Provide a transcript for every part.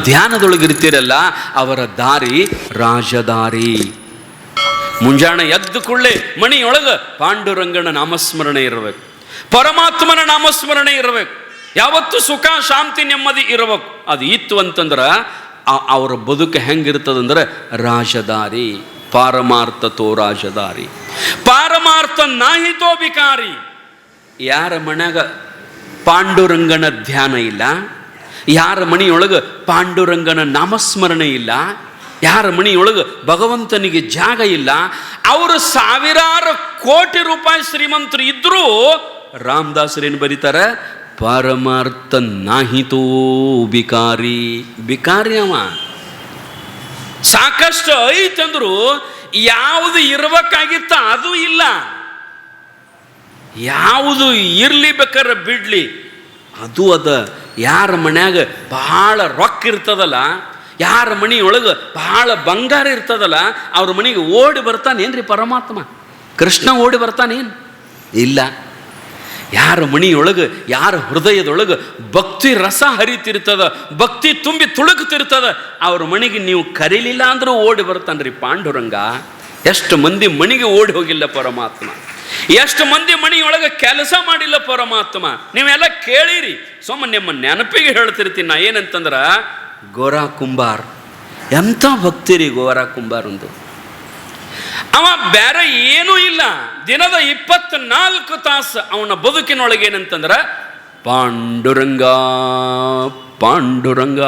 ಧ್ಯಾನದೊಳಗಿರ್ತೀರಲ್ಲ ಅವರ ದಾರಿ ರಾಜದಾರಿ. ಮುಂಜಾನೆ ಎದ್ದು ಕೊಳ್ಳೆ ಮಣಿಯೊಳಗೆ ಪಾಂಡುರಂಗನ ನಾಮಸ್ಮರಣೆ ಇರಬೇಕು. ಪರಮಾತ್ಮನ ನಾಮಸ್ಮರಣೆ ಇರಬೇಕು. ಯಾವತ್ತು ಸುಖ, ಶಾಂತಿ, ನೆಮ್ಮದಿ ಇರಬೇಕು. ಅದು ಇತ್ತು ಅಂತಂದ್ರೆ ಅವರ ಬದುಕು ಹೆಂಗಿರ್ತದಂದ್ರೆ ರಾಜದಾರಿ, ಪಾರಮಾರ್ಥತೋ ರಾಜದಾರಿ. ಪಾರಮಾರ್ಥ ನಾಹಿತೋ ಬಿಕಾರಿ ಯಾರ ಮನ್ಯಾಗ ಪಾಂಡುರಂಗನ ಧ್ಯಾನ ಇಲ್ಲ? ಯಾರ ಮನೆಯೊಳಗೆ ಪಾಂಡುರಂಗನ ನಾಮಸ್ಮರಣೆ ಇಲ್ಲ, ಯಾರ ಮನೆಯೊಳಗೆ ಭಗವಂತನಿಗೆ ಜಾಗ ಇಲ್ಲ, ಅವರು ಸಾವಿರಾರು ಕೋಟಿ ರೂಪಾಯಿ ಶ್ರೀಮಂತರು ಇದ್ರೂ ರಾಮದಾಸರೇನು ಬರೀತಾರೆ? ಪರಮಾರ್ಥ ನಾಹಿತೋ ಬಿಕಾರಿ ಬಿಕಾರಿ ಅವ. ಸಾಕಷ್ಟು ಐತಂದ್ರು, ಯಾವುದು ಇರಬೇಕಾಗಿತ್ತ ಅದು ಇಲ್ಲ. ಯಾವುದು ಇರಲಿ ಬೇಕಾದ್ರೆ ಬಿಡ್ಲಿ, ಅದು ಅದ. ಯಾರ ಮನ್ಯಾಗ ಬಹಳ ರೊಕ್ಕ ಇರ್ತದಲ್ಲ, ಯಾರ ಮನೆಯೊಳಗೆ ಬಹಳ ಬಂಗಾರ ಇರ್ತದಲ್ಲ, ಅವ್ರ ಮನೆಗೆ ಓಡಿ ಬರ್ತಾನೇನ್ರಿ ಪರಮಾತ್ಮ? ಕೃಷ್ಣ ಓಡಿ ಬರ್ತಾನೇನು ಇಲ್ಲ. ಯಾರ ಮಣಿಯೊಳಗೆ ಯಾರ ಹೃದಯದೊಳಗೆ ಭಕ್ತಿ ರಸ ಹರಿತಿರ್ತದ, ಭಕ್ತಿ ತುಂಬಿ ತುಳುಕ್ತಿರ್ತದ ಅವ್ರ ಮನೆಗೆ ನೀವು ಕರೀಲಿಲ್ಲ ಅಂದರೂ ಓಡಿ ಬರ್ತಾನ್ರಿ ಪಾಂಡುರಂಗ. ಎಷ್ಟು ಮಂದಿ ಮಣಿಗೆ ಓಡಿ ಹೋಗಿಲ್ಲ ಪರಮಾತ್ಮ? ಎಷ್ಟು ಮಂದಿ ಮಣಿಯೊಳಗೆ ಕೆಲಸ ಮಾಡಿಲ್ಲ ಪರಮಾತ್ಮ? ನೀವೆಲ್ಲ ಕೇಳಿರಿ. ಸೋಮ ನಿಮ್ಮ ನೆನಪಿಗೆ ಹೇಳ್ತಿರ್ತೀನಿ ನಾ ಏನಂತಂದ್ರೆ ಗೋರಾ ಕುಂಬಾರ್. ಎಂಥ ಭಕ್ತಿರಿ ಗೋರಾ ಕುಂಬಾರ್ ಒಂದು ಅವ ಬೇರೆ ಏನೂ ಇಲ್ಲ. ದಿನದ ಇಪ್ಪತ್ನಾಲ್ಕು ತಾಸು ಅವನ ಬದುಕಿನೊಳಗೆ ಏನಂತಂದ್ರೆ ಪಾಂಡುರಂಗ ಪಾಂಡುರಂಗ.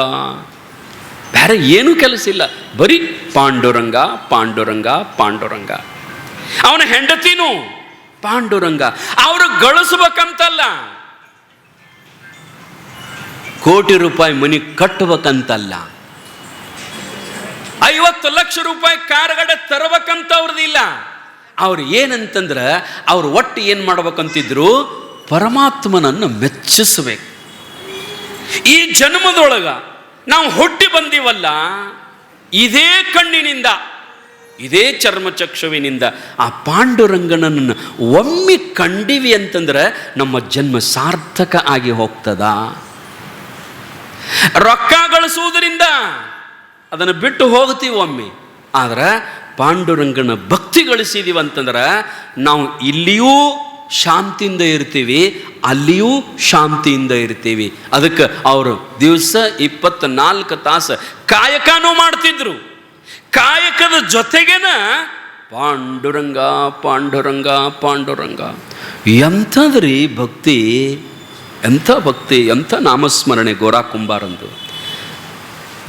ಬೇರೆ ಏನೂ ಕೆಲಸ ಇಲ್ಲ. ಬರೀ ಪಾಂಡುರಂಗ ಪಾಂಡುರಂಗ ಪಾಂಡುರಂಗ. ಅವನ ಹೆಂಡತಿನೂ ಪಾಂಡುರಂಗ. ಅವರು ಗಳಿಸ್ಬೇಕಂತಲ್ಲ. ಕೋಟಿ ರೂಪಾಯಿ ಮನಿ ಕಟ್ಟಬೇಕಂತಲ್ಲ ಐವತ್ತು ಲಕ್ಷ ರೂಪಾಯಿ ಕಾರ್ಗಡೆ ತರಬೇಕಂತ ಅವ್ರದ್ದಿಲ್ಲ ಅವ್ರು ಏನಂತಂದ್ರೆ ಅವ್ರು ಒಟ್ಟು ಏನು ಮಾಡ್ಬೇಕಂತಿದ್ರು ಪರಮಾತ್ಮನನ್ನು ಮೆಚ್ಚಿಸ್ಬೇಕು. ಈ ಜನ್ಮದೊಳಗ ನಾವು ಹುಟ್ಟಿ ಬಂದೀವಲ್ಲ, ಇದೇ ಕಣ್ಣಿನಿಂದ, ಇದೇ ಚರ್ಮಚಕ್ಷುವಿನಿಂದ ಆ ಪಾಂಡುರಂಗನನ್ನು ಒಮ್ಮೆ ಕಂಡಿವಿ ಅಂತಂದ್ರೆ ನಮ್ಮ ಜನ್ಮ ಸಾರ್ಥಕ ಆಗಿ ಹೋಗ್ತದ. ರೊಕ್ಕ ಗಳಿಸುವುದರಿಂದ ಅದನ್ನು ಬಿಟ್ಟು ಹೋಗ್ತೀವಿ ಒಮ್ಮೆ. ಆದ್ರೆ ಪಾಂಡುರಂಗನ ಭಕ್ತಿ ಗಳಿಸಿದೀವಿ ಅಂತಂದ್ರೆ ನಾವು ಇಲ್ಲಿಯೂ ಶಾಂತಿಯಿಂದ ಇರ್ತೀವಿ, ಅಲ್ಲಿಯೂ ಶಾಂತಿಯಿಂದ ಇರ್ತೀವಿ. ಅದಕ್ಕೆ ಅವರು ದಿವಸ ಇಪ್ಪತ್ನಾಲ್ಕು ತಾಸು ಕಾಯಕನೂ ಮಾಡ್ತಿದ್ರು. ಕಾಯಕದ ಜೊತೆಗೇನ ಪಾಂಡುರಂಗ ಪಾಂಡುರಂಗ ಪಾಂಡುರಂಗ. ಎಂಥದ್ರಿ ಭಕ್ತಿ? ಎಂಥ ಭಕ್ತಿ? ಎಂಥ ನಾಮಸ್ಮರಣೆ ಗೋರಾ ಕುಂಬಾರಂದು?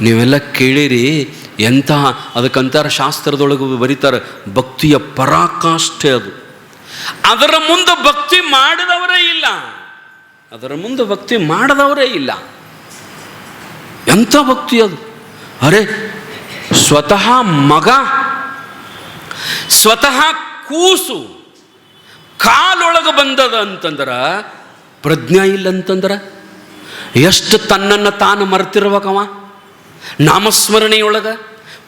ನೀವೆಲ್ಲ ಕೇಳಿರಿ ಎಂಥ ಅದಕ್ಕಂತಾರ ಶಾಸ್ತ್ರದೊಳಗೆ ಬರೀತಾರೆ ಭಕ್ತಿಯ ಪರಾಕಾಷ್ಠೆ ಅದು. ಅದರ ಮುಂದೆ ಭಕ್ತಿ ಮಾಡಿದವರೇ ಇಲ್ಲ. ಅದರ ಮುಂದೆ ಭಕ್ತಿ ಮಾಡದವರೇ ಇಲ್ಲ. ಎಂಥ ಭಕ್ತಿ ಅದು? ಅರೆ, ಸ್ವತಃ ಮಗ, ಸ್ವತಃ ಕೂಸು, ಕಾಲೊಳಗೆ ಬಂದದ ಅಂತಂದ್ರ, ಪ್ರಜ್ಞೆ ಇಲ್ಲ ಅಂತಂದ್ರ, ಎಷ್ಟು ತನ್ನನ್ನು ತಾನು ಮರೆತಿರ್ಬೇಕವ? ನಾಮಸ್ಮರಣೆಯೊಳಗೆ,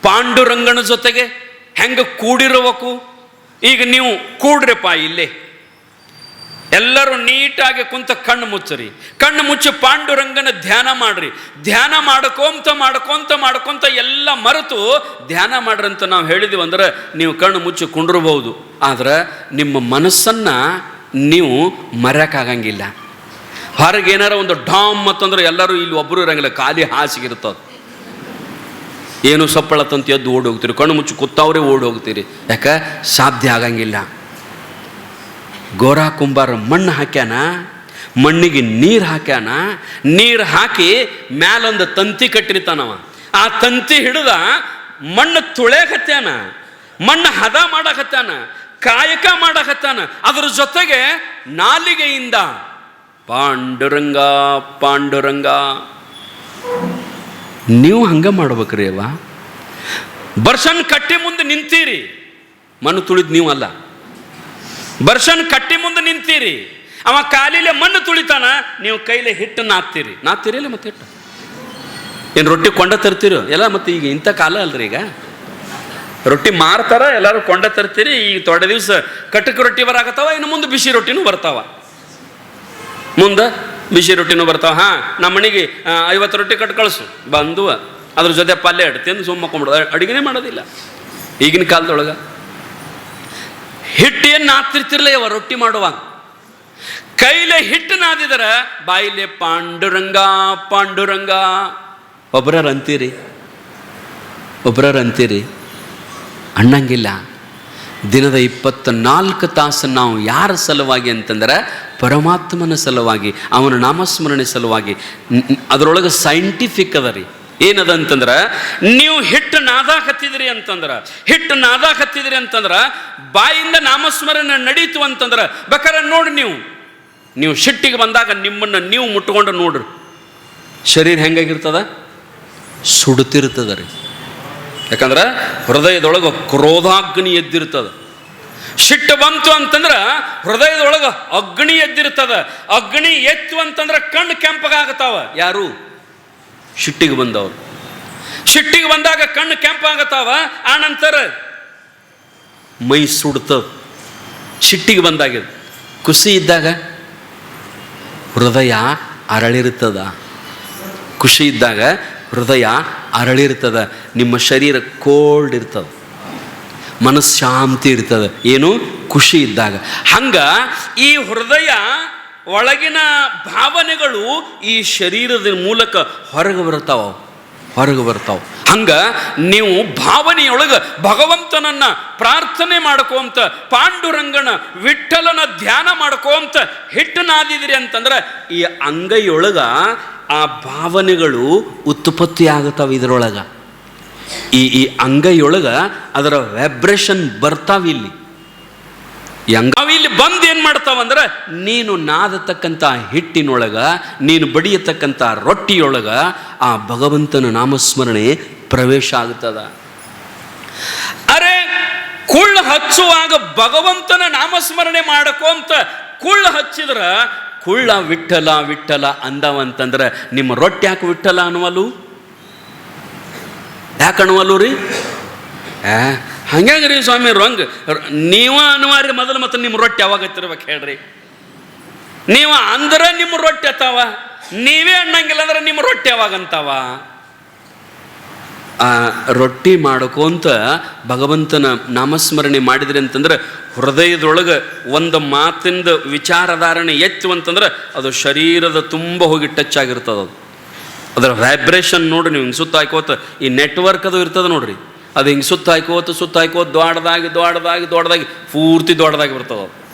ಪಾಂಡುರಂಗನ ಜೊತೆಗೆ ಹೆಂಗೆ ಕೂಡಿರ್ಬೇಕು? ಈಗ ನೀವು ಕೂಡ್ರಪ್ಪ ಇಲ್ಲಿ. ಎಲ್ಲರೂ ನೀಟಾಗಿ ಕುಂತ ಕಣ್ಣು ಮುಚ್ಚರಿ. ಕಣ್ಣು ಮುಚ್ಚಿ ಪಾಂಡುರಂಗನ ಧ್ಯಾನ ಮಾಡ್ರಿ. ಧ್ಯಾನ ಮಾಡ್ಕೊಂತ ಮಾಡ್ಕೊಂತ ಮಾಡ್ಕೊಂತ ಎಲ್ಲ ಮರೆತು ಧ್ಯಾನ ಮಾಡ್ರಿ ಅಂತ ನಾವು ಹೇಳಿದೀವಿ ಅಂದ್ರೆ ನೀವು ಕಣ್ಣು ಮುಚ್ಚಿ ಕುಂಡ್ರಬಹುದು. ಆದ್ರೆ ನಿಮ್ಮ ಮನಸ್ಸನ್ನ ನೀವು ಮರೆಯಕ್ಕಾಗಂಗಿಲ್ಲ. ಹೊರಗೆ ಏನಾರ ಒಂದು ಡಾಮ್ ಅಂತಂದ್ರೆ ಎಲ್ಲರೂ ಇಲ್ಲಿ ಒಬ್ಬರು ಇರಂಗಿಲ್ಲ, ಖಾಲಿ ಹಾಸಿಗೆ ಹಾಸಿಗಿರ್ತದೆ ಏನು ಸಪ್ಪಳ ತಂತ ಎದ್ದು ಓಡಿ ಹೋಗ್ತೀರಿ ಕಣ್ಣು ಮುಚ್ಚಿ ಕೂತಾವ್ರೆ ಓಡಿ ಹೋಗ್ತೀರಿ ಯಾಕೆ? ಸಾಧ್ಯ ಆಗಂಗಿಲ್ಲ. ಗೋರಾ ಕುಂಬಾರ ಮಣ್ಣು ಹಾಕ್ಯಾನ? ಮಣ್ಣಿಗೆ ನೀರು ಹಾಕ್ಯಾನ? ನೀರು ಹಾಕಿ ಮ್ಯಾಲೊಂದು ತಂತಿ ಕಟ್ಟಿರ್ತಾನವ. ಆ ತಂತಿ ಹಿಡಿದ ಮಣ್ಣು ತುಳ್ಯಾಕತ್ಯಾನ? ಮಣ್ಣು ಹದ ಮಾಡಕತ್ತಾನ ಕಾಯಕ ಮಾಡಕತ್ತಾನ ಅದ್ರ ಜೊತೆಗೆ ನಾಲಿಗೆಯಿಂದ ಪಾಂಡುರಂಗ ಪಾಂಡುರಂಗ. ನೀವು ಹಂಗೆ ಮಾಡ್ಬೇಕ್ರಿ ಅವ ಬರ್ಷನ್ ಕಟ್ಟಿ ಮುಂದೆ ನಿಂತೀರಿ. ಮಣ್ಣು ತುಳಿದ್ ಅಲ್ಲ. ಬರ್ಷನ್ ಕಟ್ಟಿ ಮುಂದೆ ನಿಂತೀರಿ. ಅವ ಕಾಲಿಲೆ ಮಣ್ಣು ತುಳಿತಾನ, ನೀವು ಕೈಲೆ ಹಿಟ್ಟು ನಾತ್ತೀರಿ ನಾತ್ತೀರಿ ಇಲ್ಲ ಮತ್ತೆ ಹಿಟ್ಟು? ಏನು ರೊಟ್ಟಿ ಕೊಂಡ ತರ್ತೀರೋ? ಎಲ್ಲ ಮತ್ತೆ ಈಗ ಇಂಥ ಕಾಲ ಅಲ್ರಿ ಈಗ. ರೊಟ್ಟಿ ಮಾರ್ತಾರ, ಎಲ್ಲರೂ ಕೊಂಡ ತರ್ತೀರಿ. ಈಗ ತೊಡೆ ದಿವಸ ಕಟ್ಟಕ್ಕೆ ರೊಟ್ಟಿ ಬರಾಕತ್ತಾವ, ಇನ್ನು ಮುಂದೆ ಬಿಸಿ ರೊಟ್ಟಿನೂ ಬರ್ತಾವ. ಮುಂದೆ ಬಿಸಿ ರೊಟ್ಟಿನೂ ಬರ್ತಾವೆ. ಹಾಂ, ನಮ್ಮ ಮನೆಗೆ ಐವತ್ತು ರೊಟ್ಟಿ ಕಟ್ ಕಳಿಸು. ಬಂದು ಅದ್ರ ಜೊತೆ ಪಲ್ಯ ಇಟ್ಟು ತಿಂದು ಸುಮ್ಮ ಮಕ್ಕೊಂಬಿಡೋದು ಅಡುಗೆನೇ ಮಾಡೋದಿಲ್ಲ. ಈಗಿನ ಕಾಲದೊಳಗೆ. ಹಿಟ್ಟೇನು ಏನು ನಾದ್ತಿರ್ತಿರ್ಲ ಇವ ರೊಟ್ಟಿ ಮಾಡುವಾಗ ಕೈಲೆ ಹಿಟ್ಟು ನಾದಿದರ ಬಾಯಿಲೆ ಪಾಂಡುರಂಗ ಪಾಂಡುರಂಗ. ಒಬ್ರರಂತೀರಿ ಒಬ್ರರಂತೀರಿ ಅಣ್ಣಂಗಿಲ್ಲ. ದಿನದ ಇಪ್ಪತ್ತ ನಾಲ್ಕು ತಾಸು ನಾವು ಯಾರ ಸಲುವಾಗಿ ಅಂತಂದ್ರೆ ಪರಮಾತ್ಮನ ಸಲುವಾಗಿ, ಅವನ ನಾಮಸ್ಮರಣೆ ಸಲುವಾಗಿ. ಅದರೊಳಗೆ ಸೈಂಟಿಫಿಕ್ ಅದ ರೀ. ಏನದ ಅಂತಂದ್ರೆ, ನೀವು ಹಿಟ್ಟು ನಾದಾಕತ್ತಿದ್ರಿ ಅಂತಂದ್ರೆ, ಹಿಟ್ಟು ನಾದಾಕತ್ತಿದ್ರಿ ಅಂತಂದ್ರೆ, ಬಾಯಿಂದ ನಾಮಸ್ಮರಣೆ ನಡೀತು ಅಂತಂದ್ರೆ ಬೇಕಾದ್ರೆ ನೋಡಿ ನೀವು. ನೀವು ಶಿಟ್ಟಿಗೆ ಬಂದಾಗ ನಿಮ್ಮನ್ನು ನೀವು ಮುಟ್ಕೊಂಡು ನೋಡ್ರಿ. ಶರೀರ ಹೆಂಗಾಗಿರ್ತದ? ಸುಡುತ್ತಿರ್ತದ ರೀ. ಯಾಕಂದ್ರೆ ಹೃದಯದೊಳಗೆ ಕ್ರೋಧಾಗ್ನಿ ಎದ್ದಿರ್ತದೆ. ಸಿಟ್ಟು ಬಂತು ಅಂತಂದ್ರೆ ಹೃದಯದೊಳಗೆ ಅಗ್ನಿ ಎದ್ದಿರ್ತದ. ಅಗ್ನಿ ಎತ್ತು ಅಂತಂದ್ರೆ ಕಣ್ಣು ಕೆಂಪಗಾಗತಾವ. ಯಾರು? ಸಿಟ್ಟಿಗೆ ಬಂದವರು. ಸಿಟ್ಟಿಗೆ ಬಂದಾಗ ಕಣ್ಣು ಕೆಂಪಾಗತಾವ. ಆ ನಂತರ ಮೈ ಸುಡ್ತದ ಸಿಟ್ಟಿಗೆ ಬಂದಾಗ ಖುಷಿ ಇದ್ದಾಗ ಹೃದಯ ಅರಳಿರ್ತದ. ಖುಷಿ ಇದ್ದಾಗ ಹೃದಯ ಅರಳಿರ್ತದ, ನಿಮ್ಮ ಶರೀರ ಕೋಲ್ಡ್ ಇರ್ತದ, ಮನಸ್ಸು ಇರ್ತದೆ, ಏನು? ಖುಷಿ ಇದ್ದಾಗ. ಹಂಗೆ ಈ ಹೃದಯ ಒಳಗಿನ ಭಾವನೆಗಳು ಈ ಶರೀರದ ಮೂಲಕ ಹೊರಗೆ ಬರ್ತಾವ ಹೊರಗೆ ಬರ್ತಾವ ಹಂಗೆ ನೀವು ಭಾವನೆಯೊಳಗೆ ಭಗವಂತನನ್ನು ಪ್ರಾರ್ಥನೆ ಮಾಡ್ಕೋಂತ, ಪಾಂಡುರಂಗನ ವಿಠಲನ ಧ್ಯಾನ ಮಾಡ್ಕೋಂತ ಹಿಟ್ಟು ನಾದಿದ್ರಿ ಅಂತಂದ್ರೆ ಈ ಅಂಗೈಯೊಳಗ ಆ ಭಾವನೆಗಳು ಉತ್ಪತ್ತಿ ಆಗುತ್ತವೆ ಇದರೊಳಗೆ. ಈ ಈ ಅಂಗೈಯೊಳಗೆ ಅದರ ವೈಬ್ರೇಷನ್ ಬರ್ತಾವಿಲ್ಲಿ ಇಲ್ಲಿ. ಬಂದು ಏನು ಮಾಡ್ತಾವಂದ್ರೆ ನೀನು ನಾದತಕ್ಕಂಥ ಹಿಟ್ಟಿನೊಳಗ, ನೀನು ಬಡಿಯತಕ್ಕಂಥ ರೊಟ್ಟಿಯೊಳಗ ಆ ಭಗವಂತನ ನಾಮಸ್ಮರಣೆ ಪ್ರವೇಶ ಆಗ್ತದ. ಅರೆ, ಕುಳ್ಳು ಹಚ್ಚುವಾಗ ಭಗವಂತನ ನಾಮಸ್ಮರಣೆ ಮಾಡಕೋಂತ ಕುಳ್ಳು ಹಚ್ಚಿದ್ರ ಕುಳ್ಳ ವಿಠಲ ವಿಠಲ ಅಂದವಂತಂದ್ರೆ ನಿಮ್ಮ ರೊಟ್ಟಿ ಯಾಕೆ ವಿಠಲ ಅನ್ನುವಲು ಯಾಕೆ ರೀ? ಹಂಗ್ಯಾಂಗ್ರಿ ಸ್ವಾಮಿ ರಂಗ್? ನೀವ ಅನ್ನುವಾರಿ ಮೊದಲು ಮತ್ತೆ ನಿಮ್ಮ ರೊಟ್ಟಿ ಯಾವಾಗ ಹತ್ತಿರ್ಬೇಕು ಹೇಳ್ರಿ. ನೀವು ಅಂದ್ರೆ ನಿಮ್ಮ ರೊಟ್ಟಿ ಅತ್ತಾವ ನೀವೇ ಅನ್ನಂಗಿಲ್ಲ ಅಂದ್ರೆ ನಿಮ್ಮ ರೊಟ್ಟಿ ಯಾವಾಗ ಅಂತಾವ? ಆ ರೊಟ್ಟಿ ಮಾಡ್ಕೊಂತ ಭಗವಂತನ ನಾಮಸ್ಮರಣೆ ಮಾಡಿದ್ರಿ ಅಂತಂದ್ರೆ ಹೃದಯದೊಳಗೆ ಒಂದು ಮಾತಿಂದ ವಿಚಾರಧಾರಣೆ ಎತ್ತು ಅಂತಂದ್ರೆ ಅದು ಶರೀರದ ತುಂಬ ಹೋಗಿ ಟಚ್ ಆಗಿರ್ತದೆ ಅದು. ಅದರ ವೈಬ್ರೇಷನ್ ನೋಡ್ರಿ ನೀವು ಹಿಂಗೆ ಸುತ್ತ ಹಾಕೋತ, ಈ ನೆಟ್ವರ್ಕ್ ಅದು ಇರ್ತದೆ ನೋಡ್ರಿ. ಅದು ಹಿಂಗೆ ಸುತ್ತ ಹಾಕೋತ ಸುತ್ತ ಹಾಕೋತ ದೊಡ್ಡದಾಗಿ ದೊಡ್ಡದಾಗಿ ದೊಡ್ಡದಾಗಿ ಪೂರ್ತಿ ದೊಡ್ಡದಾಗಿ ಬರ್ತದೆ ಅದು.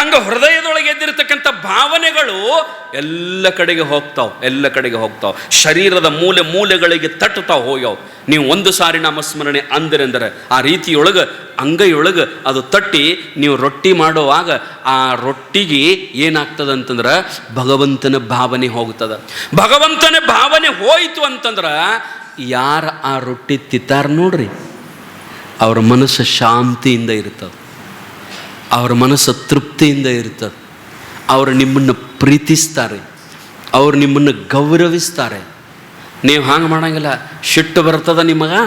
ಹಂಗ ಹೃದಯದೊಳಗೆ ಎದ್ದಿರತಕ್ಕಂಥ ಭಾವನೆಗಳು ಎಲ್ಲ ಕಡೆಗೆ ಹೋಗ್ತಾವೆ, ಎಲ್ಲ ಕಡೆಗೆ ಹೋಗ್ತಾವೆ. ಶರೀರದ ಮೂಲೆ ಮೂಲೆಗಳಿಗೆ ತಟ್ಟುತ್ತಾ ಹೋಗ್ಯಾವ. ನೀವು ಒಂದು ಸಾರಿ ನಾಮಸ್ಮರಣೆ ಅಂದರೆಂದರೆ ಆ ರೀತಿಯೊಳಗೆ, ಅಂಗೈಯೊಳಗೆ ಅದು ತಟ್ಟಿ ನೀವು ರೊಟ್ಟಿ ಮಾಡುವಾಗ ಆ ರೊಟ್ಟಿಗೆ ಏನಾಗ್ತದೆ ಅಂತಂದ್ರೆ ಭಗವಂತನ ಭಾವನೆ ಹೋಗ್ತದೆ. ಭಗವಂತನ ಭಾವನೆ ಹೋಯಿತು ಅಂತಂದ್ರೆ ಯಾರು ಆ ರೊಟ್ಟಿ ತಿತ್ತಾರ ನೋಡ್ರಿ? ಅವ್ರ ಮನಸ್ಸು ಶಾಂತಿಯಿಂದ ಇರ್ತದೆ. ಅವರ ಮನಸ್ಸು ತೃಪ್ತಿಯಿಂದ ಇರ್ತದೆ. ಅವರು ನಿಮ್ಮನ್ನು ಪ್ರೀತಿಸ್ತಾರೆ. ಅವರು ನಿಮ್ಮನ್ನು ಗೌರವಿಸ್ತಾರೆ. ನೀವು ಹಾಗೆ ಮಾಡೋಂಗಿಲ್ಲ ಸಿಟ್ಟು ಬರ್ತದ ನಿಮಗೆ?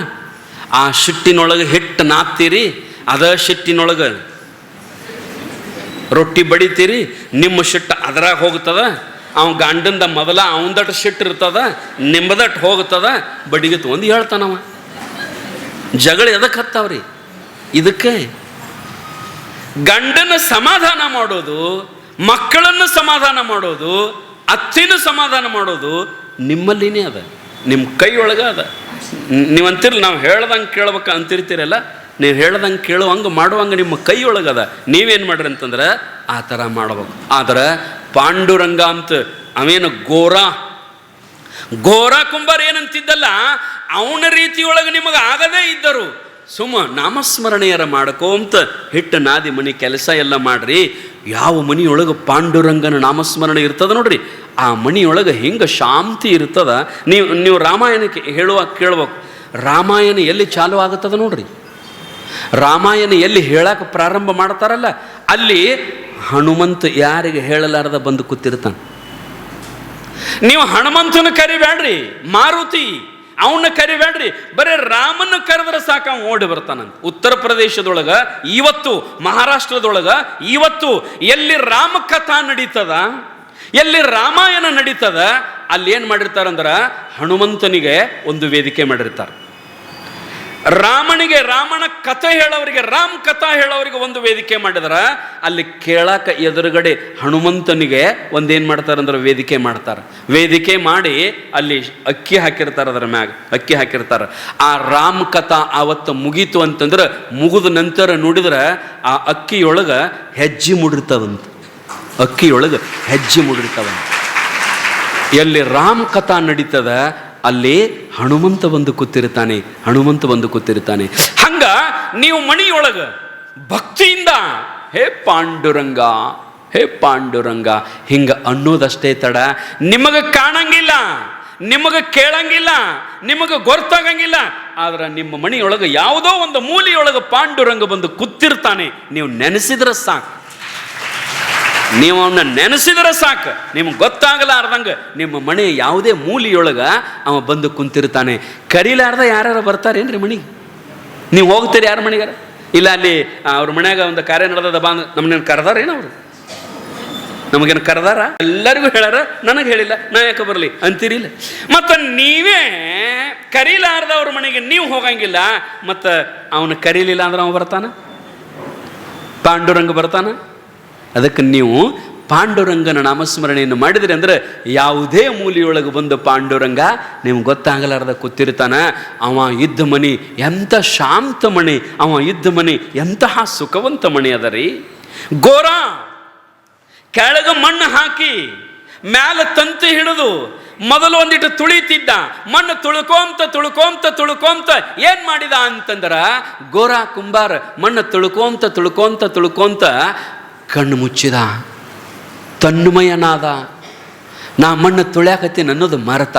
ಆ ಶಿಟ್ಟಿನೊಳಗೆ ಹಿಟ್ಟು ನಾಪ್ತೀರಿ ಅದ ಶಿಟ್ಟಿನೊಳಗೆ ರೊಟ್ಟಿ ಬಡಿತೀರಿ, ನಿಮ್ಮ ಸಿಟ್ಟು ಅದ್ರಾಗ ಹೋಗ್ತದ, ಅವ ಗಂಡಂದ ಮೊದಲ ಅವಂದಟ್ ಸಿಟ್ಟು ಇರ್ತದ ನಿಮ್ಮದಟ್ಟು ಹೋಗ್ತದ, ಬಡಿಗೆ ಒಂದು ಹೇಳ್ತಾನವ. ಜಗಳ ಎದಕ್ಕೆ ಹತ್ತಾವ್ರಿ? ಇದಕ್ಕೆ ಗಂಡನ ಸಮಾಧಾನ ಮಾಡೋದು, ಮಕ್ಕಳನ್ನು ಸಮಾಧಾನ ಮಾಡೋದು ಅತ್ತಿನ ಸಮಾಧಾನ ಮಾಡೋದು ನಿಮ್ಮಲ್ಲಿನೇ ಅದ. ನಿಮ್ಮ ಕೈಯೊಳಗೆ ಅದ. ನೀವು ಅಂತಿರಲ್ಲ ನಾವು ಹೇಳ್ದಂಗೆ ಕೇಳ್ಬೇಕು ಅಂತಿರ್ತೀರಲ್ಲ, ನೀವು ಹೇಳ್ದಂಗೆ ಕೇಳುವಂಗೆ ಮಾಡುವಂಗೆ ನಿಮ್ಮ ಕೈಯೊಳಗದ ನೀವೇನು ಮಾಡ್ರಿ ಅಂತಂದ್ರೆ, ಆ ಥರ ಮಾಡ್ಬೇಕು. ಆದ್ರೆ ಪಾಂಡುರಂಗ ಅಂತ ಅವೇನು ಗೋರಾ ಘೋರ ಕುಂಬಾರ ಏನಂತಿದ್ದಲ್ಲ, ಅವನ ರೀತಿಯೊಳಗೆ ನಿಮಗೆ ಆಗದೇ ಇದ್ದರು. ಸುಮ್ಮ ನಾಮಸ್ಮರಣೆಯರ ಮಾಡ್ಕೋಂತ ಹಿಟ್ಟು ನಾದಿ ಮನಿ ಕೆಲಸ ಎಲ್ಲ ಮಾಡ್ರಿ. ಯಾವ ಮನಿಯೊಳಗೆ ಪಾಂಡುರಂಗನ ನಾಮಸ್ಮರಣೆ ಇರ್ತದ ನೋಡ್ರಿ. ಆ ಮನಿಯೊಳಗೆ ಹಿಂಗೆ ಶಾಂತಿ ಇರ್ತದ. ನೀವು ನೀವು ರಾಮಾಯಣಕ್ಕೆ ಹೇಳುವಾಗ ಕೇಳ್ಬೇಕು ರಾಮಾಯಣ ಎಲ್ಲಿ ಚಾಲು ಆಗುತ್ತದ ನೋಡ್ರಿ. ರಾಮಾಯಣ ಎಲ್ಲಿ ಹೇಳಕ್ಕೆ ಪ್ರಾರಂಭ ಮಾಡ್ತಾರಲ್ಲ, ಅಲ್ಲಿ ಹನುಮಂತ ಯಾರಿಗೆ ಹೇಳಲಾರದ ಬಂದು ಕೂತಿರ್ತಾನೆ. ನೀವು ಹನುಮಂತನ ಕರಿಬೇಡ್ರಿ ಮಾರುತಿ. ಅವನ್ನ ಕರಿಬೇಡ್ರಿ. ಬರೀ ರಾಮನ ಕರೆದ್ರೆ ಸಾಕ ಅವ್ನು ಓಡಿ ಬರ್ತಾನಂತ. ಉತ್ತರ ಪ್ರದೇಶದೊಳಗ ಇವತ್ತು, ಮಹಾರಾಷ್ಟ್ರದೊಳಗ ಇವತ್ತು ಎಲ್ಲಿ ರಾಮ ಕಥಾ ನಡೀತದ, ಎಲ್ಲಿ ರಾಮಾಯಣ ನಡೀತದ, ಅಲ್ಲಿ ಏನು ಮಾಡಿರ್ತಾರಂದ್ರ ಹನುಮಂತನಿಗೆ ಒಂದು ವೇದಿಕೆ ಮಾಡಿರ್ತಾರೆ. ರಾಮನಿಗೆ ರಾಮನ ಕಥೆ ಹೇಳೋರಿಗೆ ರಾಮ್ ಕಥಾ ಹೇಳೋರಿಗೆ ಒಂದು ವೇದಿಕೆ ಮಾಡಿದ್ರ, ಅಲ್ಲಿ ಕೇಳಕ ಎದುರುಗಡೆ ಹನುಮಂತನಿಗೆ ಒಂದೇನು ಮಾಡ್ತಾರಂದ್ರೆ ವೇದಿಕೆ ಮಾಡ್ತಾರೆ. ವೇದಿಕೆ ಮಾಡಿ ಅಲ್ಲಿ ಅಕ್ಕಿ ಹಾಕಿರ್ತಾರೆ ಅದರ ಮ್ಯಾಗ, ಅಕ್ಕಿ ಹಾಕಿರ್ತಾರೆ. ಆ ರಾಮ್ ಕಥಾ ಆವತ್ತು ಮುಗೀತು ಅಂತಂದ್ರೆ ಮುಗಿದ ನಂತರ ನೋಡಿದ್ರೆ ಆ ಅಕ್ಕಿಯೊಳಗೆ ಹೆಜ್ಜೆ ಮುಡಿರ್ತವಂತ. ಅಕ್ಕಿಯೊಳಗೆ ಹೆಜ್ಜೆ ಮುಡಿರ್ತವಂತ. ಎಲ್ಲಿ ರಾಮ್ ಕಥಾ ನಡೀತದ ಅಲ್ಲಿ ಹನುಮಂತ ಬಂದು ಕೂತಿರ್ತಾನೆ, ಹನುಮಂತ ಬಂದು ಕೂತಿರ್ತಾನೆ. ಹಂಗ ನೀವು ಮಣಿಯೊಳಗ ಭಕ್ತಿಯಿಂದ, ಹೇ ಪಾಂಡುರಂಗ ಹೇ ಪಾಂಡುರಂಗ, ಹಿಂಗ ಅನ್ನೋದಷ್ಟೇ ತಡ. ನಿಮಗೆ ಕಾಣಂಗಿಲ್ಲ, ನಿಮಗೆ ಕೇಳಂಗಿಲ್ಲ, ನಿಮಗೆ ಗೊತ್ತಾಗಂಗಿಲ್ಲ, ಆದ್ರೆ ನಿಮ್ಮ ಮಣಿಯೊಳಗೆ ಯಾವುದೋ ಒಂದು ಮೂಲೆಯೊಳಗೆ ಪಾಂಡುರಂಗ ಬಂದು ಕೂತಿರ್ತಾನೆ. ನೀವು ನೆನೆಸಿದ್ರೆ ಸಾಕು. ನೀವು ಅವನ್ನ ನೆನೆಸಿದ್ರೆ ಸಾಕು. ನಿಮ್ಗೆ ಗೊತ್ತಾಗಲಾರ್ದಂಗೆ ನಿಮ್ಮ ಮನೆ ಯಾವುದೇ ಮೂಲಿಯೊಳಗೆ ಅವ ಬಂದು ಕುಂತಿರ್ತಾನೆ. ಕರೀಲಾರ್ದ ಯಾರು ಬರ್ತಾರೇನ್ರಿ ಮನೆಗೆ? ನೀವು ಹೋಗ್ತೀರಿ ಯಾರ ಮನೆಗಾರ ಇಲ್ಲ ಅಲ್ಲಿ ಅವ್ರ ಮನ್ಯಾಗ ಒಂದು ಕಾರ್ಯ ನಡೆದದ ಬಾ ನಮ್ಮನ್ನ ಕರೆದಾರೇನು ಅವರು? ನಮಗೇನು ಕರೆದಾರ? ಎಲ್ಲರಿಗೂ ಹೇಳಾರ ನನಗೆ ಹೇಳಿಲ್ಲ, ನಾ ಯಾಕೆ ಬರಲಿ ಅಂತೀರಿಲ್ಲ ಮತ್ತು ನೀವೇ ಕರೀಲಾರ್ದ ಅವ್ರ ಮನೆಗೆ ನೀವು ಹೋಗಂಗಿಲ್ಲ, ಮತ್ತು ಅವನು ಕರೀಲಿಲ್ಲ ಅಂದ್ರೆ ಅವ ಬರ್ತಾನ? ಪಾಂಡುರಂಗ ಬರ್ತಾನ? ಅದಕ್ಕೆ ನೀವು ಪಾಂಡುರಂಗನ ನಾಮಸ್ಮರಣೆಯನ್ನು ಮಾಡಿದರೆ ಅಂದ್ರೆ ಯಾವುದೇ ಮೂಲೆಯೊಳಗೆ ಬಂದು ಪಾಂಡುರಂಗ ನಿಮ್ಗೆ ಗೊತ್ತಾಗಲಾರ್ದ ಕೂತಿರ್ತಾನೆ. ಅವ ಇದ್ದ ಮನಿ ಎಂಥ ಶಾಂತ ಮಣಿ, ಅವ ಇದ್ದ ಮನಿ ಎಂತಹ ಸುಖವಂತ ಮಣಿ ಅದ ರೀ. ಗೋರ ಕೆಳಗ ಮಣ್ಣು ಹಾಕಿ, ಮ್ಯಾಲ ತಂತಿ ಹಿಡಿದು ಮೊದಲು ಒಂದಿಟ್ಟು ತುಳಿತಿದ್ದ, ಮಣ್ಣು ತುಳ್ಕೊಂತ ತುಳ್ಕೊಂತ ತುಳ್ಕೊಂತ ಏನ್ ಮಾಡಿದ ಅಂತಂದ್ರ ಗೋರ ಕುಂಬಾರ, ಮಣ್ಣು ತುಳ್ಕೊಂತ ತುಳ್ಕೊಂತ ತುಳ್ಕೊಂತ ಕಣ್ಣು ಮುಚ್ಚಿದ ತನ್ಮಯನಾದ ನಾ ಮಣ್ಣು ತುಳ್ಯಾಕತ್ತೀನಿ ಅನ್ನೋದು ಮರೆತ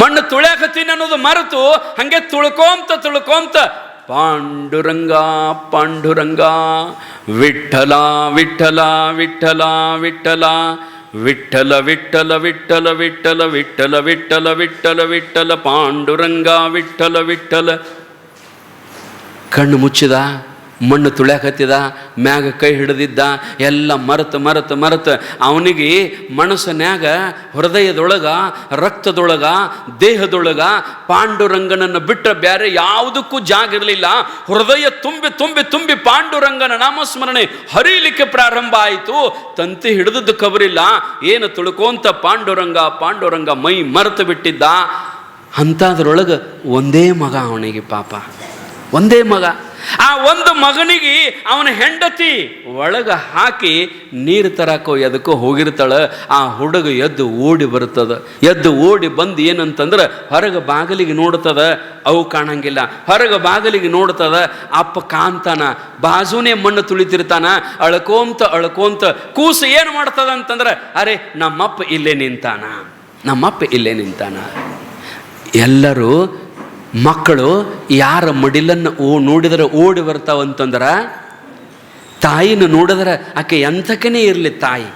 ಮಣ್ಣು ತುಳ್ಯಾಕತ್ತೀನಿ ಅನ್ನೋದು ಮರೆತು ಹಂಗೆ ತುಳ್ಕೊಂತ ತುಳ್ಕೊಂತ ಪಾಂಡುರಂಗ ಪಾಂಡುರಂಗ ವಿಠಲ ವಿಠಲ ವಿಠಲ ವಿಠಲ ವಿಠಲ ವಿಠಲ ವಿಠಲ ವಿಠಲ ವಿಠಲ ವಿಠಲ ವಿಠಲ ವಿಠಲ ಪಾಂಡುರಂಗ ವಿಠಲ ವಿಠಲ ಕಣ್ಣು ಮುಚ್ಚಿದ ಮಣ್ಣು ತುಳ್ಯಾಕತ್ತಿದ, ಮ್ಯಾಗ ಕೈ ಹಿಡಿದಿದ್ದ, ಎಲ್ಲ ಮರೆತು ಮರೆತು ಮರೆತು ಅವನಿಗೆ ಮನಸ್ಸನ್ಯಾಗ ಹೃದಯದೊಳಗ, ರಕ್ತದೊಳಗ, ದೇಹದೊಳಗ ಪಾಂಡುರಂಗನನ್ನು ಬಿಟ್ಟರೆ ಬೇರೆ ಯಾವುದಕ್ಕೂ ಜಾಗ ಇರಲಿಲ್ಲ. ಹೃದಯ ತುಂಬಿ ತುಂಬಿ ತುಂಬಿ ಪಾಂಡುರಂಗನ ನಾಮಸ್ಮರಣೆ ಹರಿಲಿಕ್ಕೆ ಪ್ರಾರಂಭ ಆಯಿತು. ತಂತಿ ಹಿಡಿದದ್ದು ಕಬರಿಲ್ಲ. ಏನು ತುಳ್ಕೊಂತ ಪಾಂಡುರಂಗ ಪಾಂಡುರಂಗ ಮೈ ಮರೆತು ಬಿಟ್ಟಿದ್ದ. ಅಂಥದ್ರೊಳಗೆ ಒಂದೇ ಮಗ ಅವನಿಗೆ ಪಾಪ. ಒಂದೇ ಮಗ. ಆ ಒಂದು ಮಗನಿಗೆ ಅವನ ಹೆಂಡತಿ ಒಳಗ ಹಾಕಿ ನೀರು ತರಕೋ ಎದಕ್ಕೋ ಹೋಗಿರ್ತಾಳೆ. ಆ ಹುಡುಗ ಎದ್ದು ಓಡಿ ಬರ್ತದ ಎದ್ದು ಓಡಿ ಬಂದು ಏನಂತಂದ್ರೆ ಹೊರಗೆ ಬಾಗಿಲಿಗೆ ನೋಡ್ತದ. ಅವು ಕಾಣಂಗಿಲ್ಲ. ಹೊರಗೆ ಬಾಗಿಲಿಗೆ ನೋಡ್ತದ. ಅಪ್ಪ ಕಾಂತಾನ. ಬಾಜುನೇ ಮಣ್ಣು ತುಳಿತಿರ್ತಾನ. ಅಳ್ಕೋಂತ ಅಳ್ಕೋಂತ ಕೂಸು ಏನು ಮಾಡ್ತದ ಅಂತಂದ್ರೆ, ಅರೆ, ನಮ್ಮಪ್ಪ ಇಲ್ಲೇ ನಿಂತಾನ. ನಮ್ಮಪ್ಪ ಇಲ್ಲೇ ನಿಂತಾನ. ಎಲ್ಲರೂ ಮಕ್ಕಳು ಯಾರ ಮಡಿಲನ್ನು ಓ ನೋಡಿದರೆ ಓಡಿ ಬರ್ತಾವಂತಂದ್ರೆ ತಾಯಿನ ನೋಡಿದ್ರೆ ಆಕೆ ಎಂಥಕನೇ ಇರಲಿ ತಾಯಿ?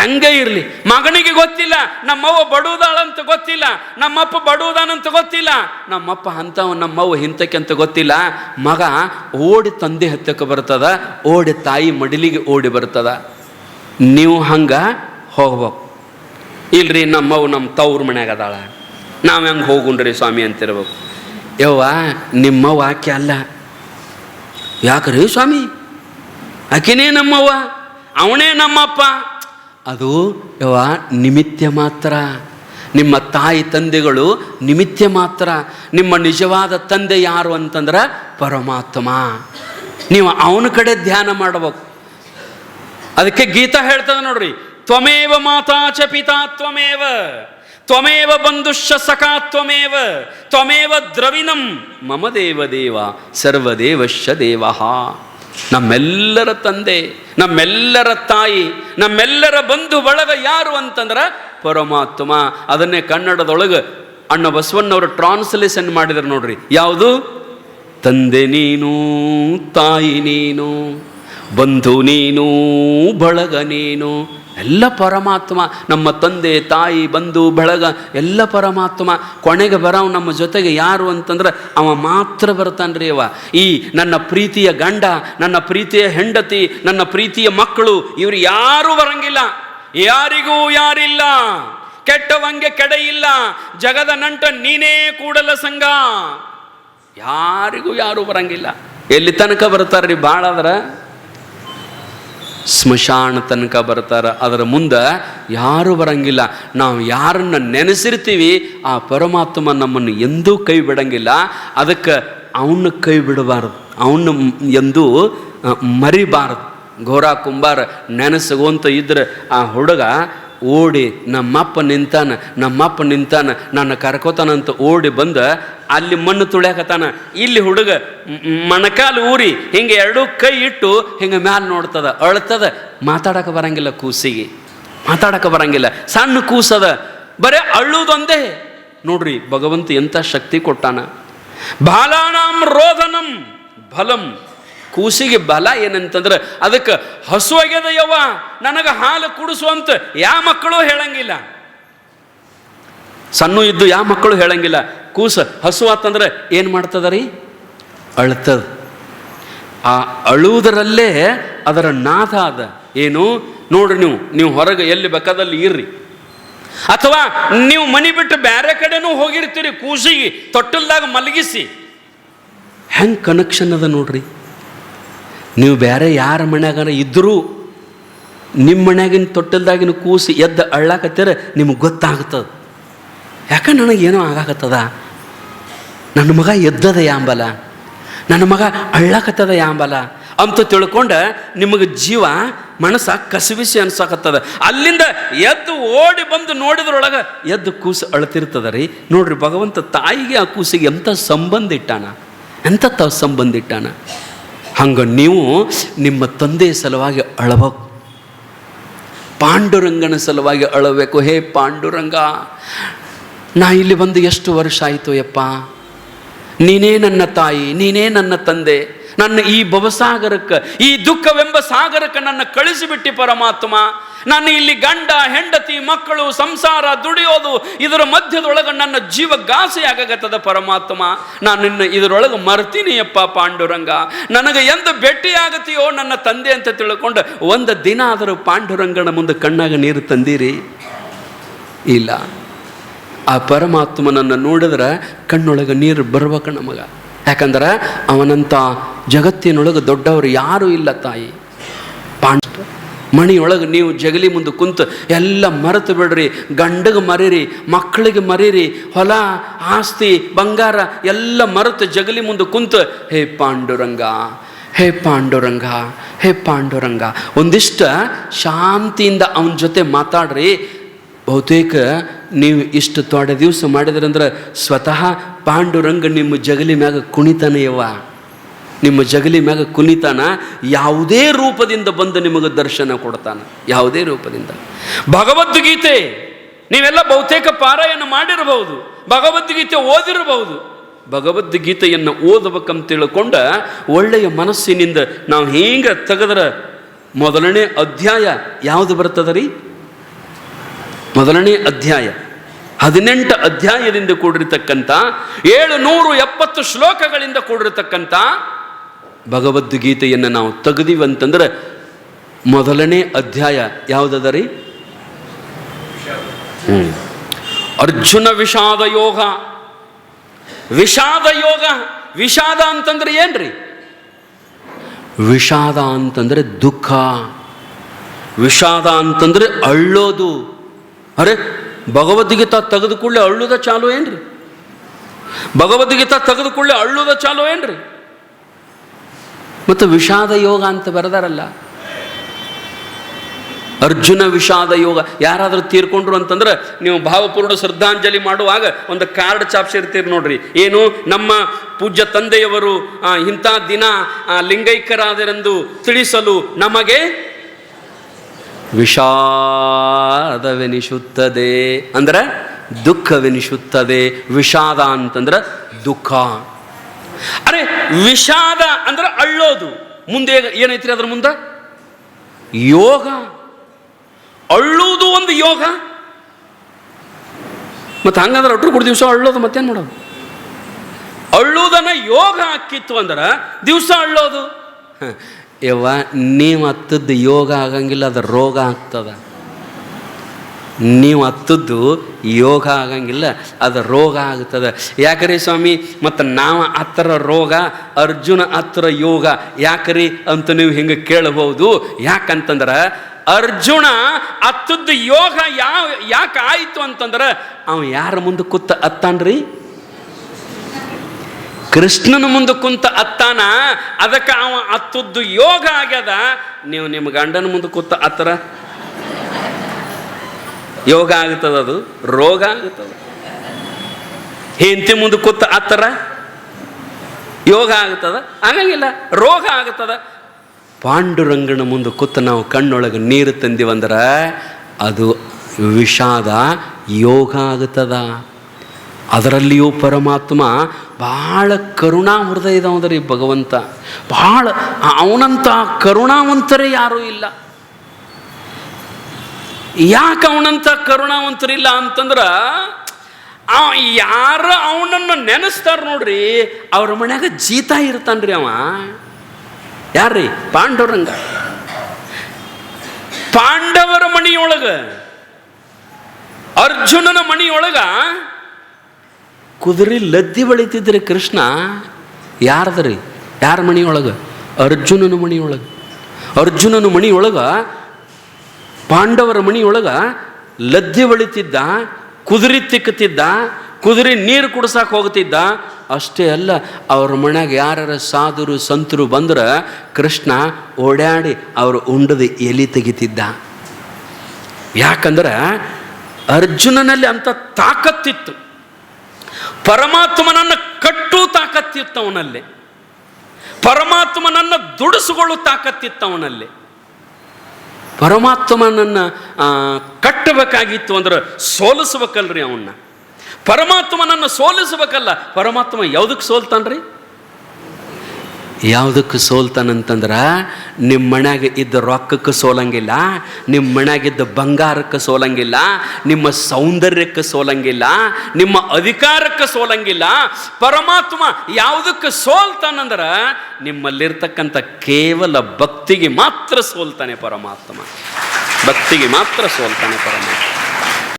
ಹೆಂಗೆ ಇರಲಿ? ಮಗನಿಗೆ ಗೊತ್ತಿಲ್ಲ, ನಮ್ಮವ್ವ ಬಡುವುದಾಳಂತ ಗೊತ್ತಿಲ್ಲ, ನಮ್ಮಪ್ಪ ಬಡುವುದಾನಂತ ಗೊತ್ತಿಲ್ಲ, ನಮ್ಮಪ್ಪ ಅಂಥವ್, ನಮ್ಮವ್ವ ಹಿಂತಕ್ಕೆ ಅಂತ ಗೊತ್ತಿಲ್ಲ. ಮಗ ಓಡಿ ತಂದೆ ಹತ್ತಕ್ಕೆ ಬರ್ತದ, ಓಡಿ ತಾಯಿ ಮಡಿಲಿಗೆ ಓಡಿ ಬರ್ತದ. ನೀವು ಹಂಗೆ ಹೋಗ್ಬೇಕು. ಇಲ್ರಿ, ನಮ್ಮವ್ವ ನಮ್ಮ ತವ್ರ ಮನ್ಯಾಗ ಅದಾಳ. ನಾವು ಹೆಂಗೆ ಹೋಗುಣ್ರಿ ಸ್ವಾಮಿ ಅಂತಿರ್ಬೇಕು. ಯವ್ವ, ನಿಮ್ಮ ವಾಕ್ಯ ಅಲ್ಲ. ಯಾಕ್ರಿ ಸ್ವಾಮಿ? ಆಕೆನೇ ನಮ್ಮವ್ವ, ಅವನೇ ನಮ್ಮಪ್ಪ. ಅದು ಯವ್ವ, ನಿಮಿತ್ಯ ಮಾತ್ರ. ನಿಮ್ಮ ತಾಯಿ ತಂದೆಗಳು ನಿಮಿತ್ಯ ಮಾತ್ರ. ನಿಮ್ಮ ನಿಜವಾದ ತಂದೆ ಯಾರು ಅಂತಂದ್ರೆ ಪರಮಾತ್ಮ. ನೀವು ಅವನ ಕಡೆ ಧ್ಯಾನ ಮಾಡಬೇಕು. ಅದಕ್ಕೆ ಗೀತಾ ಹೇಳ್ತದೆ ನೋಡ್ರಿ, ತ್ವಮೇವ ಮಾತಾ ಚ ಪಿತಾ, ತ್ವಮೇವ. ತ್ವಮೇವ ಬಂಧುಶ್ಚ ಸಖಾ ತ್ವಮೇವ ತ್ವಮೇವ ದ್ರವಿಣಂ ಮಮ ದೇವ ದೇವ ಸರ್ವದೇವಶ್ಚ ದೇವ. ನಮ್ಮೆಲ್ಲರ ತಂದೆ, ನಮ್ಮೆಲ್ಲರ ತಾಯಿ, ನಮ್ಮೆಲ್ಲರ ಬಂಧು ಬಳಗ ಯಾರು ಅಂತಂದ್ರೆ ಪರಮಾತ್ಮ. ಅದನ್ನೇ ಕನ್ನಡದೊಳಗೆ ಅಣ್ಣ ಬಸವಣ್ಣವರು ಟ್ರಾನ್ಸ್ಲೇಷನ್ ಮಾಡಿದ್ರು ನೋಡ್ರಿ. ಯಾವುದು? ತಂದೆ ನೀನು, ತಾಯಿ ನೀನು, ಬಂಧು ನೀನು, ಬಳಗ ನೀನು. ಎಲ್ಲ ಪರಮಾತ್ಮ, ನಮ್ಮ ತಂದೆ, ತಾಯಿ, ಬಂಧು, ಬಳಗ, ಎಲ್ಲ ಪರಮಾತ್ಮ ಕೊನೆಗೆ ಬರೋ ನಮ್ಮ ಜೊತೆಗೆ ಯಾರು ಅಂತಂದ್ರೆ ಅವ ಮಾತ್ರ ಬರ್ತಾನ್ರಿ ಅವ. ಈ ನನ್ನ ಪ್ರೀತಿಯ ಗಂಡ, ನನ್ನ ಪ್ರೀತಿಯ ಹೆಂಡತಿ, ನನ್ನ ಪ್ರೀತಿಯ ಮಕ್ಕಳು, ಇವರು ಯಾರೂ ಬರಂಗಿಲ್ಲ. ಯಾರಿಗೂ ಯಾರಿಲ್ಲ. ಕೆಟ್ಟವಂಗೆ ಕೆಡ ಇಲ್ಲ. ಜಗದ ನಂಟ ನೀನೇ ಕೂಡಲ ಸಂಘ ಯಾರಿಗೂ ಯಾರು ಬರಂಗಿಲ್ಲ. ಎಲ್ಲಿ ತನಕ ಬರ್ತಾರ್ರಿ ಭಾಳ ಸ್ಮಶಾನ ತನಕ ಬರ್ತಾರೆ. ಅದರ ಮುಂದೆ ಯಾರು ಬರಂಗಿಲ್ಲ. ನಾವು ಯಾರನ್ನ ನೆನೆಸಿರ್ತೀವಿ, ಆ ಪರಮಾತ್ಮ ನಮ್ಮನ್ನು ಎಂದೂ ಕೈ ಬಿಡಂಗಿಲ್ಲ. ಅದಕ್ಕೆ ಅವನ್ನ ಕೈ ಬಿಡಬಾರದು. ಅವನ್ನ ಎಂದೂ ಮರಿಬಾರದು. ಘೋರ ಕುಂಬಾರ ನೆನೆಸಗೋಂತ ಇದ್ರೆ ಆ ಹುಡುಗ ಓಡಿ, ನಮ್ಮಪ್ಪ ನಿಂತಾನ ನಮ್ಮಪ್ಪ ನಿಂತಾನ, ನನ್ನ ಕರ್ಕೋತಾನಂತ ಓಡಿ ಬಂದ ಅಲ್ಲಿ ಮಣ್ಣು ತುಳ್ಯಾಕತ್ತಾನ. ಇಲ್ಲಿ ಹುಡುಗ ಮ್- ಮ್- ಊರಿ, ಹಿಂಗೆ ಎರಡೂ ಕೈ ಇಟ್ಟು ಹಿಂಗೆ ಮ್ಯಾಲ ನೋಡ್ತದ, ಅಳ್ತದ. ಮಾತಾಡಕ ಬರಂಗಿಲ್ಲ ಕೂಸಿಗೆ. ಮಾತಾಡಕ ಬರಂಗಿಲ್ಲ. ಸಣ್ಣ ಕೂಸದ. ಬರೇ ಅಳ್ಳುದೊಂದೇ. ನೋಡ್ರಿ, ಭಗವಂತ ಎಂಥ ಶಕ್ತಿ ಕೊಟ್ಟಾನ. ಬಾಲಾನಾಂ ರೋದನಂ ಬಲಂ. ಕೂಸಿಗೆ ಬಲ ಏನಂತಂದ್ರೆ, ಅದಕ್ಕೆ ಹಸುವಾಗ್ಯದ ಯವ್ವ ನನಗೆ ಹಾಲು ಕುಡಿಸುವಂತ ಯಾವ ಮಕ್ಕಳು ಹೇಳಂಗಿಲ್ಲ. ಸಣ್ಣ ಇದ್ದು ಯಾವ ಮಕ್ಕಳು ಹೇಳಂಗಿಲ್ಲ. ಕೂಸ ಹಸು ಆತಂದ್ರೆ ಏನು ಮಾಡ್ತದ ರೀ ಅಳ್ತದ. ಆ ಅಳುವುದರಲ್ಲೇ ಅದರ ನಾದ ಅದ. ಏನು? ನೋಡ್ರಿ ನೀವು ನೀವು ಹೊರಗೆ ಎಲ್ಲಿ ಬೇಕಾದಲ್ಲಿ ಇರ್ರಿ. ಅಥವಾ ನೀವು ಮನಿ ಬಿಟ್ಟು ಬೇರೆ ಕಡೆನೂ ಹೋಗಿರ್ತೀರಿ, ಕೂಸಿಗೆ, ತೊಟ್ಟಲ್ದಾಗ ಮಲಗಿಸಿ. ಹೆಂಗೆ ಕನೆಕ್ಷನ್ ಅದ ನೋಡ್ರಿ? ನೀವು ಬೇರೆ ಯಾರ ಮನ್ಯಾಗಾರ ಇದ್ದರೂ ನಿಮ್ಮ ಮನ್ಯಾಗಿನ ತೊಟ್ಟಲ್ದಾಗಿನ ಕೂಸಿ ಎದ್ದು ಅಳ್ಳಾಕತ್ತೀರ ನಿಮಗೆ ಗೊತ್ತಾಗ್ತದೆ. ಯಾಕೆ ನನಗೇನೋ ಆಗಾಕತ್ತದ? ನನ್ನ ಮಗ ಎದ್ದದ ಯಾಂಬಲ. ನನ್ನ ಮಗ ಅಳ್ಳಾಕತ್ತದ ಯಾಂಬಲ. ಅಂತ ತಿಳ್ಕೊಂಡು ನಿಮಗೆ ಜೀವ ಮನಸ್ಸ ಕಸಿವಿಸಿ ಅನ್ಸಾಕತ್ತದ. ಅಲ್ಲಿಂದ ಎದ್ದು ಓಡಿ ಬಂದು ನೋಡಿದ್ರೊಳಗೆ ಎದ್ದು ಕೂಸು ಅಳತಿರ್ತದ ರೀ ನೋಡ್ರಿ ಭಗವಂತ ತಾಯಿಗೆ ಆ ಕೂಸಿಗೆ ಎಂಥ ಸಂಬಂಧ ಇಟ್ಟಾನ? ಎಂಥ ತ ಸಂಬಂಧ ಇಟ್ಟಾನ? ಹಂಗೆ ನೀವು ನಿಮ್ಮ ತಂದೆಯ ಸಲುವಾಗಿ ಅಳಬೇಕು. ಪಾಂಡುರಂಗನ ಸಲುವಾಗಿ ಅಳಬೇಕು. ಹೇ ಪಾಂಡುರಂಗ ನಾ ಇಲ್ಲಿ ಬಂದು ಎಷ್ಟು ವರ್ಷ ಆಯಿತು ಯಪ್ಪ? ನೀನೇ ನನ್ನ ತಾಯಿ, ನೀನೇ ನನ್ನ ತಂದೆ. ನನ್ನ ಈ ಭವಸಾಗರಕ್ಕೆ, ಈ ದುಃಖವೆಂಬ ಸಾಗರಕ್ಕೆ ನನ್ನ ಕಳಿಸಿಬಿಟ್ಟಿ ಪರಮಾತ್ಮ. ನಾನು ಇಲ್ಲಿ ಗಂಡ, ಹೆಂಡತಿ, ಮಕ್ಕಳು, ಸಂಸಾರ ದುಡಿಯೋದು, ಇದರ ಮಧ್ಯದೊಳಗೆ ನನ್ನ ಜೀವ ಗಾಸೆಯಾಗತ್ತದ ಪರಮಾತ್ಮ. ನಾನು ನಿನ್ನ ಇದರೊಳಗೆ ಮರ್ತೀನಿ ಅಪ್ಪ ಪಾಂಡುರಂಗ. ನನಗೆ ಎಂದು ಭೇಟಿಯಾಗತ್ತೀಯೋ ನನ್ನ ತಂದೆ ಅಂತ ತಿಳ್ಕೊಂಡು ಒಂದು ದಿನ ಆದರೂ ಪಾಂಡುರಂಗನ ಮುಂದೆ ಕಣ್ಣಾಗ ನೀರು ತಂದಿರಿ. ಇಲ್ಲ. ಆ ಪರಮಾತ್ಮನನ್ನು ನೋಡಿದ್ರೆ ಕಣ್ಣೊಳಗೆ ನೀರು ಬರ್ಬೇಕು ನಮಗೆ ಯಾಕಂದ್ರೆ ಅವನಂತ ಜಗತ್ತಿನೊಳಗೆ ದೊಡ್ಡವರು ಯಾರೂ ಇಲ್ಲ ತಾಯಿ. ಪಾಂಡ ಮಣಿಯೊಳಗೆ ನೀವು ಜಗಲಿ ಮುಂದೆ ಕುಂತು ಎಲ್ಲ ಮರೆತು ಬಿಡ್ರಿ, ಗಂಡಗೆ ಮರೀರಿ, ಮಕ್ಕಳಿಗೆ ಮರೀರಿ, ಹೊಲ, ಆಸ್ತಿ, ಬಂಗಾರ ಎಲ್ಲ ಮರೆತು ಜಗಲಿ ಮುಂದೆ ಕುಂತು, ಹೇ ಪಾಂಡುರಂಗ ಹೇ ಪಾಂಡುರಂಗ ಹೇ ಪಾಂಡುರಂಗ, ಒಂದಿಷ್ಟು ಶಾಂತಿಯಿಂದ ಅವನ ಜೊತೆ ಮಾತಾಡ್ರಿ ಬಹುತೇಕ ನೀವು ಇಷ್ಟು ತೋಡ ದಿವಸ ಮಾಡಿದ್ರಂದ್ರೆ ಸ್ವತಃ ಪಾಂಡುರಂಗ ನಿಮ್ಮ ಜಗಲಿ ಮ್ಯಾಗ ಕುಣಿತಾನೆ ಯವ ನಿಮ್ಮ ಜಗಲಿ ಮ್ಯಾಗ ಕುಣಿತಾನ ಯಾವುದೇ ರೂಪದಿಂದ ಬಂದು ನಿಮಗೆ ದರ್ಶನ ಕೊಡ್ತಾನ. ಯಾವುದೇ ರೂಪದಿಂದ. ಭಗವದ್ಗೀತೆ, ನೀವೆಲ್ಲ ಬಹುತೇಕ ಪಾರಾಯಣ ಮಾಡಿರಬಹುದು, ಭಗವದ್ಗೀತೆ ಓದಿರಬಹುದು. ಭಗವದ್ಗೀತೆಯನ್ನು ಓದಬೇಕಂತ ತಿಳ್ಕೊಂಡ ಒಳ್ಳೆಯ ಮನಸ್ಸಿನಿಂದ ನಾವು ಹಿಂಗೆ ತೆಗೆದ್ರೆ ಮೊದಲನೇ ಅಧ್ಯಾಯ ಯಾವುದು ಬರ್ತದ ರೀ ಮೊದಲನೇ ಅಧ್ಯಾಯ, ಹದಿನೆಂಟು ಅಧ್ಯಾಯದಿಂದ ಕೂಡಿರತಕ್ಕಂಥ, ಏಳು ನೂರು ಎಪ್ಪತ್ತು ಶ್ಲೋಕಗಳಿಂದ ಕೂಡಿರತಕ್ಕಂಥ ಭಗವದ್ಗೀತೆಯನ್ನು ನಾವು ತೆಗೆದಿವಂತಂದ್ರೆ ಮೊದಲನೇ ಅಧ್ಯಾಯ ಯಾವುದದ ರೀ. ಅರ್ಜುನ ವಿಷಾದ ಯೋಗ. ವಿಷಾದ ಯೋಗ, ವಿಷಾದ ಅಂತಂದ್ರೆ ಏನ್ರಿ? ವಿಷಾದ ಅಂತಂದ್ರೆ ದುಃಖ. ವಿಷಾದ ಅಂತಂದ್ರೆ ಅಳ್ಳೋದು. ಅರೆ, ಭಗವದ್ಗೀತಾ ತೆಗೆದು ಕೂಡಲೇ ಅಳ್ಳುದ ಚಾಲು ಏನ್ರಿ? ಭಗವದ್ಗೀತಾ ತೆಗೆದು ಕೂಡಲೇ ಅಳ್ಳುದ ಚಾಲು ಏನ್ರಿ? ಮತ್ತು ವಿಷಾದ ಯೋಗ ಅಂತ ಬರೆದಾರಲ್ಲ. ಅರ್ಜುನ ವಿಷಾದ ಯೋಗ, ಯಾರಾದರೂ ತೀರ್ಕೊಂಡ್ರು ಅಂತಂದ್ರೆ ನೀವು ಭಾವಪೂರ್ಣ ಶ್ರದ್ಧಾಂಜಲಿ ಮಾಡುವಾಗ ಒಂದು ಕಾರ್ಡ್ ಚಾಪ್ಸಿರ್ತೀರಿ ನೋಡ್ರಿ. ಏನು? ನಮ್ಮ ಪೂಜ್ಯ ತಂದೆಯವರು ಇಂಥ ದಿನ ಲಿಂಗೈಕ್ಯರಾದರೆಂದು ತಿಳಿಸಲು ನಮಗೆ ವಿಷಾದವೆನಿಸುತ್ತದೆ. ಅಂದ್ರೆ ದುಃಖವೆನಿಸುತ್ತದೆ. ವಿಷಾದ ಅಂತಂದ್ರೆ ದುಃಖ. ಅರೆ ವಿಷಾದ ಅಂದ್ರೆ ಅಳ್ಳೋದು. ಮುಂದೆ ಏನೈತ್ರಿ ಅದ್ರ ಮುಂದೆ? ಯೋಗ. ಅಳ್ಳುವುದು ಒಂದು ಯೋಗ. ಮತ್ತೆ ಹಂಗಂದ್ರೆ ಒಟ್ಟರು ಕೂಡ ದಿವಸ ಅಳ್ಳೋದು ಮತ್ತೇನು ಮಾಡೋದು? ಅಳ್ಳುವುದನ್ನ ಯೋಗ ಹಾಕಿತ್ತು ಅಂದ್ರೆ ದಿವಸ ಅಳ್ಳೋದು. ಯವ್ವ, ನೀವು ಹತ್ತದ್ದು ಯೋಗ ಆಗಂಗಿಲ್ಲ, ಅದು ರೋಗ ಆಗ್ತದ. ನೀವು ಹತ್ತದ್ದು ಯೋಗ ಆಗಂಗಿಲ್ಲ, ಅದು ರೋಗ ಆಗ್ತದೆ. ಯಾಕ್ರಿ ಸ್ವಾಮಿ, ಮತ್ತು ನಾವು ಹತ್ರ ರೋಗ, ಅರ್ಜುನ ಹತ್ರ ಯೋಗ, ಯಾಕ್ರಿ ಅಂತ ನೀವು ಹಿಂಗೆ ಕೇಳಬಹುದು? ಯಾಕಂತಂದ್ರೆ, ಅರ್ಜುನ ಹತ್ತದ್ದು ಯೋಗ ಯಾವ, ಯಾಕೆ ಆಯಿತು ಅಂತಂದ್ರೆ, ಅವ ಯಾರ ಮುಂದೆ ಕೂತ ಹತ್ತಾನ್ರಿ? ಕೃಷ್ಣನ ಮುಂದೆ ಕುಂತ ಅತ್ತಾನ, ಅದಕ್ಕೆ ಅವ ಅತ್ತದ್ದು ಯೋಗ ಆಗ್ಯದ. ನೀವು ನಿಮ್ಮ ಗಂಡನ ಮುಂದೆ ಕೂತ ಅತ್ತರ? ಯೋಗ ಆಗ್ತದ ಅದು? ರೋಗ ಆಗ್ತದ. ಹೆಂಡತಿ ಮುಂದೆ ಕೂತ ಅತ್ತರ? ಯೋಗ ಆಗ್ತದ? ಆಗಂಗಿಲ್ಲ, ರೋಗ ಆಗ್ತದ. ಪಾಂಡುರಂಗನ ಮುಂದೆ ಕೂತ ನಾವು ಕಣ್ಣೊಳಗೆ ನೀರು ತಂದಿವಂದ್ರೆ ಅದು ವಿಷಾದ ಯೋಗ ಆಗ್ತದ. ಅದರಲ್ಲಿಯೂ ಪರಮಾತ್ಮ ಭಾಳ ಕರುಣಾ ಹೃದಯದವಂದ್ರಿ ಭಗವಂತ. ಭಾಳ ಅವನಂತ ಕರುಣಾವಂತರೇ ಯಾರೂ ಇಲ್ಲ. ಯಾಕೆ ಅವನಂತ ಕರುಣಾವಂತರಿಲ್ಲ ಅಂತಂದ್ರೆ ಯಾರು ಅವನನ್ನು ನೆನೆಸ್ತಾರ ನೋಡ್ರಿ, ಅವ್ರ ಮನ್ಯಾಗ ಜೀತ ಇರ್ತಾನ್ರಿ ಅವ. ಯಾರ್ರಿ? ಪಾಂಡವರಂಗ ಪಾಂಡವರ ಮಣಿಯೊಳಗ ಅರ್ಜುನನ ಮಣಿಯೊಳಗ ಕುದುರೆ ಲದ್ದಿ ಬಳಿತಿದ್ರೆ ಕೃಷ್ಣ, ಯಾರದ್ರಿ? ಯಾರ ಮಣಿಯೊಳಗೆ? ಅರ್ಜುನನ ಮಣಿಯೊಳಗೆ. ಅರ್ಜುನನ ಮಣಿಯೊಳಗೆ, ಪಾಂಡವರ ಮಣಿಯೊಳಗೆ ಲದ್ದಿ ಬಳಿತಿದ್ದ, ಕುದುರೆ ತಿಕ್ಕುತ್ತಿದ್ದ, ಕುದುರೆ ನೀರು ಕುಡ್ಸಕ್ಕೆ ಹೋಗ್ತಿದ್ದ ಅಷ್ಟೇ ಅಲ್ಲ, ಅವ್ರ ಮನ್ಯಾಗ ಯಾರ ಸಾಧುರು, ಸಂತರು ಬಂದ್ರೆ ಕೃಷ್ಣ ಓಡಾಡಿ ಅವರು ಉಂಡದ ಎಲಿ ತೆಗಿತಿದ್ದ. ಯಾಕಂದ್ರೆ ಅರ್ಜುನನಲ್ಲಿ ಅಂತ ತಾಕತ್ತಿತ್ತು. ಪರಮಾತ್ಮನನ್ನು ಕಟ್ಟು ತಾಕತ್ತಿತ್ತು ಅವನಲ್ಲಿ ಪರಮಾತ್ಮನನ್ನು ದುಡಿಸಿಕೊಳ್ಳು ತಾಕತ್ತಿತ್ತು ಅವನಲ್ಲಿ ಪರಮಾತ್ಮನನ್ನು ಕಟ್ಟಬೇಕಾಗಿತ್ತು ಅಂದ್ರೆ ಸೋಲಿಸ್ಬೇಕಲ್ರಿ ಅವನ್ನ. ಪರಮಾತ್ಮನನ್ನು ಸೋಲಿಸ್ಬೇಕಲ್ಲ, ಪರಮಾತ್ಮ ಯಾವುದಕ್ಕೆ ಸೋಲ್ತಾನ್ರಿ? ಯಾವುದಕ್ಕೆ ಸೋಲ್ತಾನಂತಂದ್ರೆ ನಿಮ್ಮ ಮನ್ಯಾಗ ಇದ್ದ ರೊಕ್ಕಕ್ಕೆ ಸೋಲಂಗಿಲ್ಲ ನಿಮ್ಮ ಮನ್ಯಾಗಿದ್ದ ಬಂಗಾರಕ್ಕೆ ಸೋಲಂಗಿಲ್ಲ, ನಿಮ್ಮ ಸೌಂದರ್ಯಕ್ಕೆ ಸೋಲಂಗಿಲ್ಲ, ನಿಮ್ಮ ಅಧಿಕಾರಕ್ಕೆ ಸೋಲಂಗಿಲ್ಲ. ಪರಮಾತ್ಮ ಯಾವುದಕ್ಕೆ ಸೋಲ್ತಾನಂದ್ರೆ ನಿಮ್ಮಲ್ಲಿರ್ತಕ್ಕಂಥ ಕೇವಲ ಭಕ್ತಿಗೆ ಮಾತ್ರ ಸೋಲ್ತಾನೆ ಪರಮಾತ್ಮ. ಭಕ್ತಿಗೆ ಮಾತ್ರ ಸೋಲ್ತಾನೆ ಪರಮಾತ್ಮ.